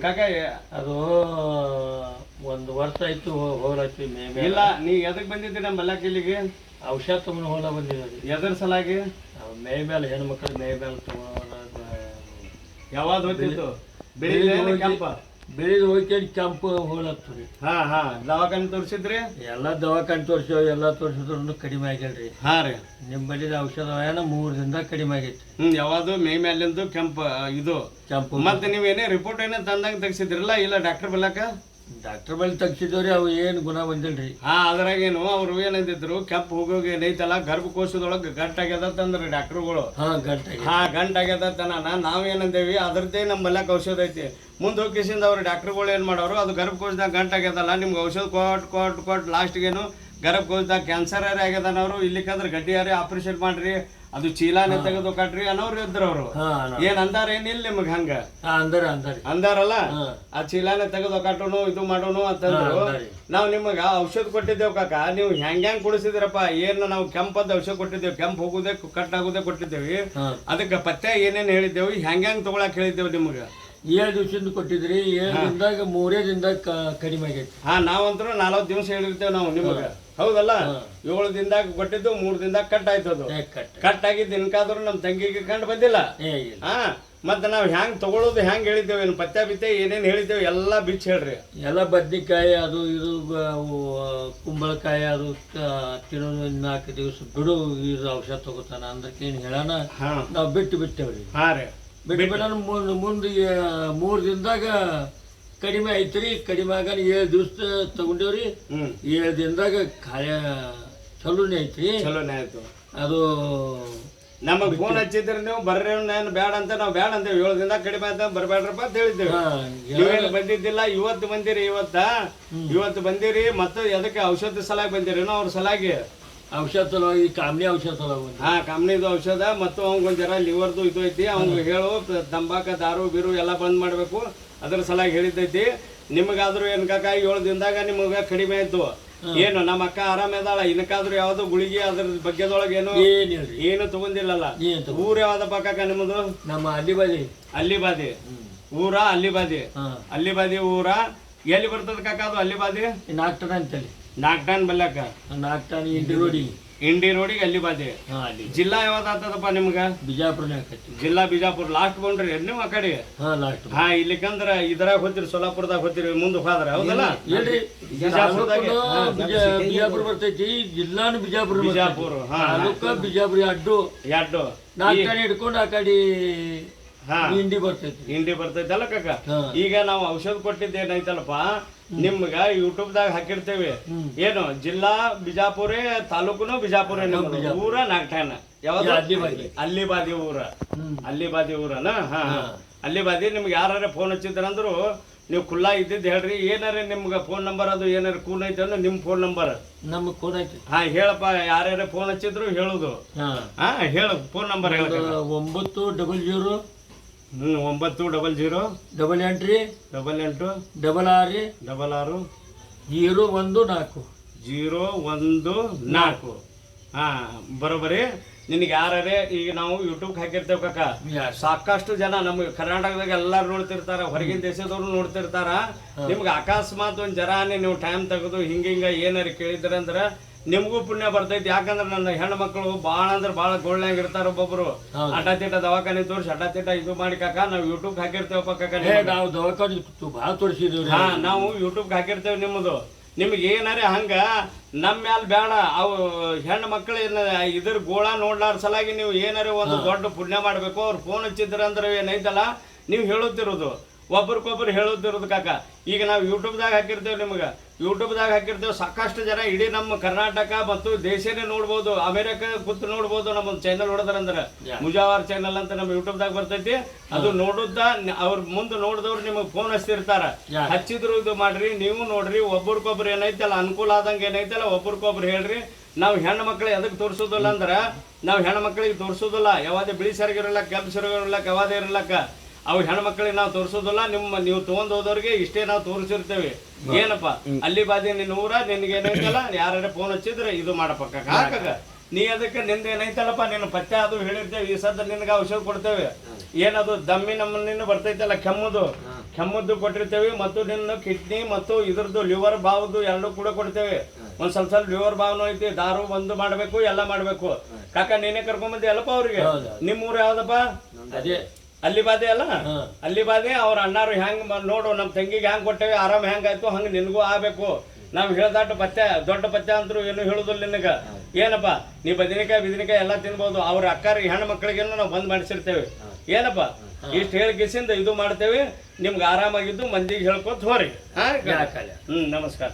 ಕಾಕ ಅದು ಒಂದು ವರ್ಷ ಆಯ್ತು ಹೋಗ್ಲತ್ತಿ ಮೇ ಇಲ್ಲ ನೀ ಎದಕ್ ಬಂದಿದ್ದಿ ನಮ್ಮ ಬಲ್ಲಾಕ್ ಇಲ್ಲಿಗೆ ಔಷಧ ತಗೊಂಡು ಹೋಲ ಬಂದಿದ್ದೀವಿ ಎದ್ರ ಸಲಾಗಿ? ಮೇ ಮೇಲೆ ಹೆಣ್ಮಕ್ಳು ಮೇ ಮೇಲೆ ತಗೊಂಡು ಯಾವಾಗ ಹೋಗ್ತಿತ್ತು ಬೆಳಿಗ್ಗೆ ಕೆಂಪ? ಬೆಳಿಗ್ಗೆ ಹೋಗ್ಕೊಂಡು ಕೆಂಪು ಹೋಲತ್ತರಿ ಹಾ ಹಾ ದವಾಖಾನೆ ತೋರಿಸಿದ್ರಿ? ಎಲ್ಲ ದವಾಖಾನೆ ತೋರಿಸೋ ಎಲ್ಲ ತೋರಿಸಿದ್ರು ಕಡಿಮೆ ಆಗಿಲ್ರಿ. ಹಾ ರೀ. ನಿಮ್ಮ ಬಳಿದ ಔಷಧ ಏನ ಮೂರು ದಿನದಾಗ ಕಡಿಮೆ ಆಗೈತಿ. ಹ್ಮ್ ಯಾವ್ದು ಮೇ ಮೇಲಿಂದು ಕೆಂಪು ಇದು. ಕೆಂಪು. ಮತ್ತೆ ನೀವೇನೇ ರಿಪೋರ್ಟ್ ಏನೇ ತಂದಂಗೆ ತೆಗ್ಸಿದ್ರಲ್ಲ ಇಲ್ಲ ಡಾಕ್ಟರ್ ಬಲ್ಲಾಕ? ಡಾಕ್ಟರ್ ಬಳಿ ತೆಗ್ಸಿದವ್ರಿ ಅವು ಏನು ಗುಣ ಬಂದಿಲ್ರಿ ಹಾ ಅದ್ರಾಗೇನು ಅವ್ರು ಏನಂತಿದ್ರು ಕೆಪ್ಪ ಹೋಗೋಗಿ ಏನೈತಲ್ಲ ಗರ್ಭಕೋಶದೊಳಗೆ ಗಂಟಾಗ್ಯದ ತಂದ್ರೆ ಡಾಕ್ಟರ್ಗಳು. ಹಾ ಗಂಟೆಗೆ ಹಾ ಗಂಟಾಗ್ಯದ ತನ ನಾವೇನಂದೇವಿ ಅದ್ರದ್ದೇ ನಮ್ಮ ಮಲ್ಯಾಕ ಔಷಧ ಐತಿ. ಮುಂದೆ ಹೋಗಿಸಿಂದ ಅವ್ರು ಡಾಕ್ಟರ್ಗಳು ಏನು ಮಾಡೋರು ಅದು ಗರ್ಭಕೋಶದಾಗ ಗಂಟಾಗ್ಯದಲ್ಲ ನಿಮ್ಗೆ ಔಷಧ ಕೊಟ್ಟು ಕೊಟ್ಟು ಕೊಟ್ಟು ಲಾಸ್ಟ್ಗೇನು ಗರ್ಭಕೋಶದಾಗ ಕ್ಯಾನ್ಸರ್ ಯಾರೇ ಆಗ್ಯದನವರು ಇಲ್ಲಿಕಂದ್ರೆ ಗಡ್ಡಿ ಯಾರೇ ಆಪರೇಷನ್ ಮಾಡ್ರಿ ಅದು ಚೀಲಾನೆ ತೆಗೆದು ಕಟ್ರಿ ಅನ್ನೋರು ಇದ್ರ ಅವರು. ಏನ್ ಅಂದಾರ ಏನಿಲ್ಲ ನಿಮ್ಗೆ ಹಂಗ? ಅಂದಾರ ಅಂದರಿ ಅಂದರಿ. ಅಂದಾರಲ್ಲ? ಆ ಚೀಲಾನೆ ತೆಗೆದು ಕಟ್ಟೋನು ಇದು ಮಾಡೋನು ಅಂತಂದ್ರು. ನಾವ್ ನಿಮಗ ಔಷಧ ಕೊಟ್ಟಿದ್ದೇವ್ ಕಾಕ. ನೀವು ಹೆಂಗ್ ಹೆಂಗ್ ಕುಡಿಸಿದ್ರಪ್ಪ? ಏನ್ ನಾವು ಕೆಂಪದ ಔಷಧ ಕೊಟ್ಟಿದ್ದೇವೆ? ಕೆಂಪ್ ಹೋಗುದೇ ಕಟ್ ಆಗುದೇ ಕೊಟ್ಟಿದ್ದೇವಿ. ಅದಕ್ಕೆ ಪತ್ತೆ ಏನೇನ್ ಹೇಳಿದ್ದೇವೆ? ಹೆಂಗ್ ಹೆಂಗ್ ತಗೊಳಕ್ ಹೇಳಿದ್ದೇವೆ ನಿಮ್ಗ? ಏಳು ದಿವಸದಿಂದ ಕೊಟ್ಟಿದ್ರಿ. ಏಳು ದಿನದಾಗ ಮೂರೇ ದಿನದಾಗ ಕಡಿಮೆ ಆಗೈತಿ. ಹಾ ನಾವಂತರೂ ನಾಲ್ಕು ದಿವಸ ಹೇಳಿರ್ತೇವೆ ನಾವು ನಿಮಗ. ಹೌದಲ್ಲ? ಏಳು ದಿನದಾಗ ಕೊಟ್ಟಿದ್ದು ಮೂರು ದಿನದಾಗ ಕಟ್ ಆಯ್ತು ಅದು ಕಟ್ ಆಗಿದ್ದು ಇನ್ಕಾದ್ರೂ ನಮ್ ತಂಗಿಗೆ ಕಂಡು ಬಂದಿಲ್ಲ. ಹ ಮತ್ತೆ ನಾವು ಹ್ಯಾಂಗ್ ತಗೊಳ್ಳೋದು ಹ್ಯಾಂಗ್ ಹೇಳಿದ್ದೇವೆ ಏನು? ಪತ್ತೆ ಬಿತ್ತೆ ಏನೇನು ಹೇಳಿದ್ದೇವೆ ಎಲ್ಲಾ ಬಿಚ್ಚಿ ಹೇಳ್ರಿ. ಎಲ್ಲ ಬದ್ನಿಕಾಯಿ ಅದು ಇದು ಕುಂಬಳಕಾಯಿ ಅದು ತಿನ್ನೋದು ನಾಲ್ಕು ದಿವಸ ಬಿಡು ಇದು ಔಷಧ ತಗೋತಾನ ಅಂದ್ರೆ ಏನು ಹೇಳೋಣ? ನಾವು ಬಿಟ್ಟು ಬಿಟ್ಟೇವ್ರಿ. ಹಾ ರೀ. ಬಿಟ್ಟು ಬಿಡೋಣ ಮುಂದೆ ಮುಂದೆ ಮೂರು ದಿನದಾಗ ಕಡಿಮೆ ಐತ್ರಿ ಕಡಿಮೆ ಆಗ ಏಳು ದಿವಸ ತಗೊಂಡೇವ್ರಿ. ಹ್ಮ್. ಏಳು ದಿನದಾಗ ಖಾಯ ಚಲೋನೇ ಐತ್ರಿ. ಚಲೋನೇ ಆಯ್ತು. ಅದು ನಮಗೆ ಫೋನ್ ಹಚ್ಚಿದ್ರೆ ನೀವು ಬರ್ರಿ ನಾನು ಬೇಡ ಅಂತ ನಾವು ಬೇಡ ಅಂತೇವೆ ಏಳು ದಿನ ಕಡಿಮೆ ಅಂತ ಬರಬೇಡ್ರಪ್ಪ ಅಂತ ಹೇಳಿದ್ದೇವೆ. ಹಾ, ನೀವೇನು ಬಂದಿದ್ದಿಲ್ಲ ಇವತ್ತು ಬಂದಿರಿ ಇವತ್ತ. ಇವತ್ತು ಬಂದಿರಿ ಮತ್ತೆ ಅದಕ್ಕೆ ಔಷಧ ಸಲಾಗಿ ಬಂದಿರೇನೋ ಅವ್ರ ಸಲಾಗಿ. ಔಷಧ ಈ ಕಾಮನಿ ಔಷಧ ಬಂದು ಹಾ ಕಂಪ್ನಿದು ಔಷಧ ಮತ್ತು ಅವ್ನಿಗೆ ಒಂದ್ ಜರ ಲಿವರ್ದು ಇದು ಐತಿ. ಅವ್ನಿಗೆ ಹೇಳು ತಂಬಾಕ ದಾರು ಬೀರು ಎಲ್ಲ ಬಂದ್ ಮಾಡ್ಬೇಕು. ಅದ್ರ ಸಲಾಗಿ ಹೇಳಿದ್ದೈತಿ ನಿಮಗಾದ್ರೂ ಏನ್ ಕಾಕ ಏಳು ದಿನದಾಗ ನಿಮಗೆ ಕಡಿಮೆ ಆಯ್ತು. ಏನು ನಮ್ಮ ಅಕ್ಕ ಆರಾಮ ಇದಾಳ ಇನ್ಕಾದ್ರೂ ಯಾವ್ದು ಗುಳಿಗೆ ಅದ್ರ ಬಗ್ಗೆದೊಳಗೆ ಏನು ಏನು ತಗೊಂಡಿಲ್ಲಲ್ಲ. ಊರ ಯಾವ್ದಪ್ಪ ಕಾಕ ನಿಮ್ಮದು ನಮ್ಮ ಅಲ್ಲಿ ಬಾದಿ ಅಲ್ಲಿ ಬಾದಿ ಊರ ಅಲ್ಲಿ ಬಾದಿ ಅಲ್ಲಿ ಬಾದಿ ಊರ. ಎಲ್ಲಿ ಬರ್ತದ ಕಾಕ ಅದು ಅಲ್ಲಿ ಬಾದಿ ನಾಕ್ಟನ್ ಟನ್ ಅಂತೇಳಿ. ನಾಕ್ಟನ್ ಟನ್ ನಾಕ್ಟನ್ ಇಂಡಿ ರೋಡಿ ಇಂಡಿ ರೋಡಿಗೆ ಅಲ್ಲಿ ಬಾದಿ. ಹಾ ಅಲ್ಲಿ. ಜಿಲ್ಲಾ ಯಾವ್ದು ಆಗ್ತದಪ್ಪ ನಿಮ್ಗ? ಬಿಜಾಪುರ ಜಿಲ್ಲಾ ಬಿಜಾಪುರ ಲಾಸ್ಟ್ ಬೌಂಡ್ರಿ ನೀವು ಆ ಕಡೆ? ಹಾ ಲಾಸ್ಟ್ ಹಾ ಇಲ್ಲಿಕಂದ್ರ ಇದ್ರಾಗ ಹೋಗ್ತಿರಿ ಸೋಲಾಪುರದಾಗ ಹೋಗ್ತಿರಿ ಮುಂದೆ ಹೋದ್ರ ಹೌದಲ್ಲ? ಹೇಳ್ರಿ ಬಿಜಾಪುರದಾಗೆ ಬಿಜಾಪುರ ಬರ್ತೈತಿ ಜಿಲ್ಲಾನು ಬಿಜಾಪುರ. ಬಿಜಾಪುರ ಹಾ. ತಾಲೂಕ ಬಿಜಾಪುರ ಅಡ್ಡು ಎರಡು. ನಾಲ್ಕು ಹಿಡ್ಕೊಂಡು ಆ ಕಡೆ ಹಾ. ಇಂಡಿ ಬರ್ತೈತಿ. ಹಿಂಡಿ ಬರ್ತೈತಲ್ಲ ಕಾಕ? ಹಾ. ಈಗ ನಾವು ಔಷಧ ಕೊಟ್ಟಿದ್ದೇನೈತಲ್ಲಪ್ಪ ನಿಮ್ಗ ಯೂಟ್ಯೂಬ್ ದಾಗ ಹಾಕಿರ್ತೇವೆ. ಏನು ಜಿಲ್ಲಾ ಬಿಜಾಪುರ ತಾಲೂಕುನು ಬಿಜಾಪುರ. ಊರ ನಾಲ್ಕನ ಯಾವ್ದು? ಅಲ್ಲಿ ಬಾದಿ. ಊರ. ಅಲ್ಲಿ ಬಾದಿ ಊರನ? ಹಾ. ಅಲ್ಲಿ ಬಾದಿ ನಿಮ್ಗೆ ಯಾರ ಫೋನ್ ಹಚ್ಚಿದ್ರಂದ್ರು ನೀವು ಖುಲ್ಲಾ ಇದ್ದಿದ್ದು ಹೇಳ್ರಿ. ಏನಾರ ನಿಮ್ಗೆ ಫೋನ್ ನಂಬರ್ ಅದು ಏನಾರ ಕೂನ್ ಐತೆ ಅಂದ್ರೆ ನಿಮ್ಮ ಫೋನ್ ನಂಬರ್ ನಮ್ಮ ಕೋಡ್ ಐತಿ. ಹಾ ಹೇಳಪ್ಪ. ಯಾರ್ಯಾರ ಫೋನ್ ಹಚ್ಚಿದ್ರು ಹೇಳುದು. ಹಾ. ಹೇಳು. ಫೋನ್ ನಂಬರ್ ಹೇಳ ಒಂಬತ್ತು ಡಬಲ್ ಜೀರೋ ಹ್ಮ್ ಒಂಬತ್ತು ಡಬಲ್ ಜೀರೋ. ಡಬಲ್ ಎಂಟ್ರಿ. ಡಬಲ್ ಎಂಟು. ಡಬಲ್ ಆರು. ಡಬಲ್ ಆರು. ಜೀರೋ ಒಂದು ನಾಲ್ಕು. ಜೀರೋ ಒಂದು ನಾಲ್ಕು. ಹಾಂ ಬರೋಬರಿ. ನಿನಗೆ ಯಾರೇ ಈಗ ನಾವು ಯೂಟ್ಯೂಬ್ ಹಾಕಿರ್ತೇವೆ ಕಾಕ? ಸಾಕಷ್ಟು ಜನ ನಮ್ಮ ಕರ್ನಾಟಕದಾಗ ಎಲ್ಲರೂ ನೋಡ್ತಿರ್ತಾರ ಹೊರಗಿನ ದೇಶದವ್ರು ನೋಡ್ತಿರ್ತಾರ. ನಿಮ್ಗೆ ಅಕಸ್ಮಾತ್ ಒಂದು ಜರಾನೇ ನೀವು ಟೈಮ್ ತೆಗೆದು ಹಿಂಗೆ ಹಿಂಗೆ ಏನಾರ ಕೇಳಿದ್ರೆ ಅಂದ್ರ ನಿಮ್ಗೂ ಪುಣ್ಯ ಬರ್ತೈತಿ. ಯಾಕಂದ್ರೆ ನನ್ನ ಹೆಣ್ಣು ಮಕ್ಕಳು ಭಾಳ ಅಂದ್ರೆ ಭಾಳ ಗೋಳ್ನ್ಯಾಗ ಇರ್ತಾರ ಒಬ್ಬೊಬ್ರು. ಅಡ್ಡ ಅಟ ತಿಟ ದವಾಖಾನೆ ತೋರಿಸಿ ಅಟ ತಿಟ್ಟ ಇದು ಮಾಡಿ ಕಾಕ ನಾವು ಯೂಟ್ಯೂಬ್ ಹಾಕಿರ್ತೇವಪ್ಪ ಕಾಕ ನಾವು ದವಾಖಾನೆ ಭಾಳ ತೋರಿಸಿದ್ವಿ ಹಾ ನಾವು ಯೂಟ್ಯೂಬ್ ಹಾಕಿರ್ತೇವೆ ನಿಮ್ಮದು. ನಿಮ್ಗೆ ಏನಾರೇ ಹಂಗ ನಮ್ಮ ಮ್ಯಾಲ ಬೇಡ ಅವು ಹೆಣ್ಣು ಮಕ್ಕಳು ಇದ್ರ ಗೋಳ ನೋಡ್ಲಾರ ಸಲಾಗಿ ನೀವು ಏನಾರ ಒಂದು ದೊಡ್ಡ ಪುಣ್ಯ ಮಾಡ್ಬೇಕು. ಅವ್ರು ಫೋನ್ ಹಚ್ಚಿದ್ರ ಅಂದ್ರೆ ಏನೈತಲ್ಲ ನೀವು ಹೇಳುತ್ತಿರೋದು. ಒಬ್ರಿಗೊಬ್ರು ಹೇಳುತ್ತಿರೋದು ಕಾಕ. ಈಗ ನಾವು ಯೂಟ್ಯೂಬ್ದಾಗ ಹಾಕಿರ್ತೇವೆ ನಿಮ್ಗೆ. ಯೂಟ್ಯೂಬ್ದಾಗ ಹಾಕಿರ್ತೇವೆ ಸಾಕಷ್ಟು ಜನ ಇಡೀ ನಮ್ಮ ಕರ್ನಾಟಕ ಮತ್ತು ದೇಶನೇ ನೋಡ್ಬೋದು ಅಮೆರಿಕ ಕೂತು ನೋಡ್ಬೋದು ನಮ್ಮ ಚಾನಲ್ ನೋಡಿದ್ರಂದ್ರೆ ಮುಜಾವರ್ ಚಾನಲ್ ಅಂತ ನಮ್ಮ ಯೂಟ್ಯೂಬ್ದಾಗ ಬರ್ತೈತಿ. ಅದು ನೋಡುದ ಅವ್ರ ಮುಂದೆ ನೋಡಿದವ್ರು ನಿಮಗೆ ಫೋನ್ ಹಚ್ತಿರ್ತಾರ ಯಾ. ಹಚ್ಚಿದ್ರು ಇದು ಮಾಡ್ರಿ ನೀವು ನೋಡ್ರಿ ಒಬ್ರಿಗೊಬ್ರು ಏನೈತಲ್ಲ ಅನುಕೂಲ ಆದಂಗೆ ಏನೈತಲ್ಲ ಒಬ್ರಿಗೊಬ್ರು ಹೇಳ್ರಿ. ನಾವು ಹೆಣ್ಣು ಮಕ್ಳು ಎದಕ್ಕೆ ತೋರಿಸೋದಿಲ್ಲ ಅಂದ್ರೆ ನಾವು ಹೆಣ್ಣು ಮಕ್ಕಳಿಗೆ ತೋರಿಸೋದಿಲ್ಲ. ಯಾವಾದೇ ಬಿಳಿ ಸರಿಗಿರಲ್ಲ ಕೆಂಪು ಸರಿಗಿರಲ್ಲಕ್ಕ ಯಾವಾದೇ ಇರಲ್ಲಕ್ಕ ಅವು ಹೆಣ್ಮಕ್ಳಿಗೆ ನಾವು ತೋರಿಸೋದಿಲ್ಲ ನಿಮ್ಮ ನೀವು ತೊಗೊಂಡ್ ಹೋದವ್ರಿಗೆ ಇಷ್ಟೇ ನಾವು ತೋರಿಸಿರ್ತೇವೆ. ಏನಪ್ಪ? ಅಲ್ಲಿ ಬಾದಿ ನಿನ್ನ ಊರ ನಿನ್ಗೆ ಏನೈತಲ್ಲ? ಯಾರ ಫೋನ್ ಹಚ್ಚಿದ್ರೆ ಇದು ಮಾಡಪ್ಪ ಕಾಕ. ಹಾಕಾಗ ನೀ ಅದಕ್ಕೆ ನಿಂದ ಏನೈತಲ್ಲಪ್ಪ? ನಿನ್ನ ಪತ್ತೆ ಅದು ಹೇಳಿರ್ತೇವೆ ಈ ಸದ್ದ ನಿನ್ಗೆ ಔಷಧ ಕೊಡ್ತೇವೆ. ಏನದು ದಮ್ಮಿ ನಮ್ಮನ್ನ ಬರ್ತೈತಲ್ಲ ಕೆಮ್ಮದು. ಕೆಮ್ಮದ್ದು ಕೊಟ್ಟಿರ್ತೇವೆ ಮತ್ತು ನಿನ್ನ ಕಿಡ್ನಿ ಮತ್ತು ಇದ್ರದ್ದು ಲಿವರ್ ಬಾವುದು ಎರಡು ಕೂಡ ಕೊಡ್ತೇವೆ. ಒಂದ್ ಸ್ವಲ್ಪ ಸ್ವಲ್ಪ ಲಿವರ್ ಬಾವ್ನು ಐತಿ ದಾರು ಬಂದು ಮಾಡ್ಬೇಕು ಎಲ್ಲ ಮಾಡ್ಬೇಕು. ಕಾಕ ನೀನೇ ಕರ್ಕೊಂಡ್ ಎಲ್ಲಪ್ಪ ಅವ್ರಿಗೆ? ಹೌದು. ನಿಮ್ಮ ಊರು ಯಾವ್ದಪ್ಪ? ಅದೇ. ಅಲ್ಲಿ ಬಾದೆ ಅಲ್ಲ? ಅಲ್ಲಿ ಬಾದೆ ಅವ್ರ ಅಣ್ಣಾರು ಹೆಂಗ್ ನೋಡು ನಮ್ಮ ತಂಗಿಗೆ ಹೆಂಗ್ ಕೊಟ್ಟೇವಿ ಆರಾಮ್ ಹೆಂಗಾಯ್ತು ಹಂಗ ನಿನಗೂ ಆಗ್ಬೇಕು. ನಾವ್ ಹೇಳ್ದಾಟ ಪತ್ತೆ ದೊಡ್ಡ ಪತ್ತೆ ಅಂದ್ರು ಏನು ಹೇಳುದಿಲ್ಲ ನಿನಗ. ಏನಪ್ಪ ನೀ ಬದನೆಕಾಯಿ ಬಿದಿನಕಾಯಿ ಎಲ್ಲ ತಿನ್ಬೋದು ಅವ್ರ ಅಕ್ಕಾರಿ ಹೆಣ್ಣು ಮಕ್ಕಳಿಗೇನು ನಾವು ಬಂದ್ ಮಾಡಿಸಿರ್ತೇವೆ. ಏನಪ್ಪ ಇಷ್ಟು ಹೇಳಿ ಕಿಸಿಂದ ಇದು ಮಾಡ್ತೇವೆ ನಿಮ್ಗೆ ಆರಾಮಾಗಿದ್ದು ಮಂದಿಗೆ ಹೇಳ್ಕೊತ ಹೋರಿ. ಹಾ? ಹ್ಮ್ ನಮಸ್ಕಾರ.